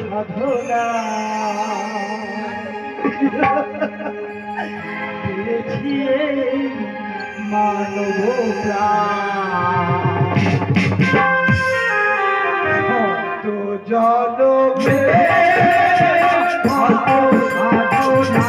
সাধনা। পেয়েছি মানব জনমে কত সাধনা।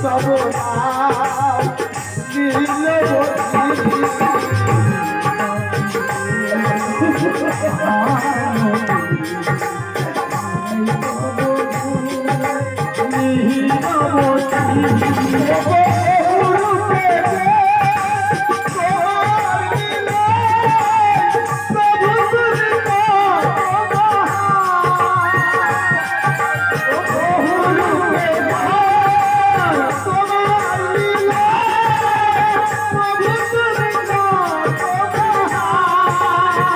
সব দিলে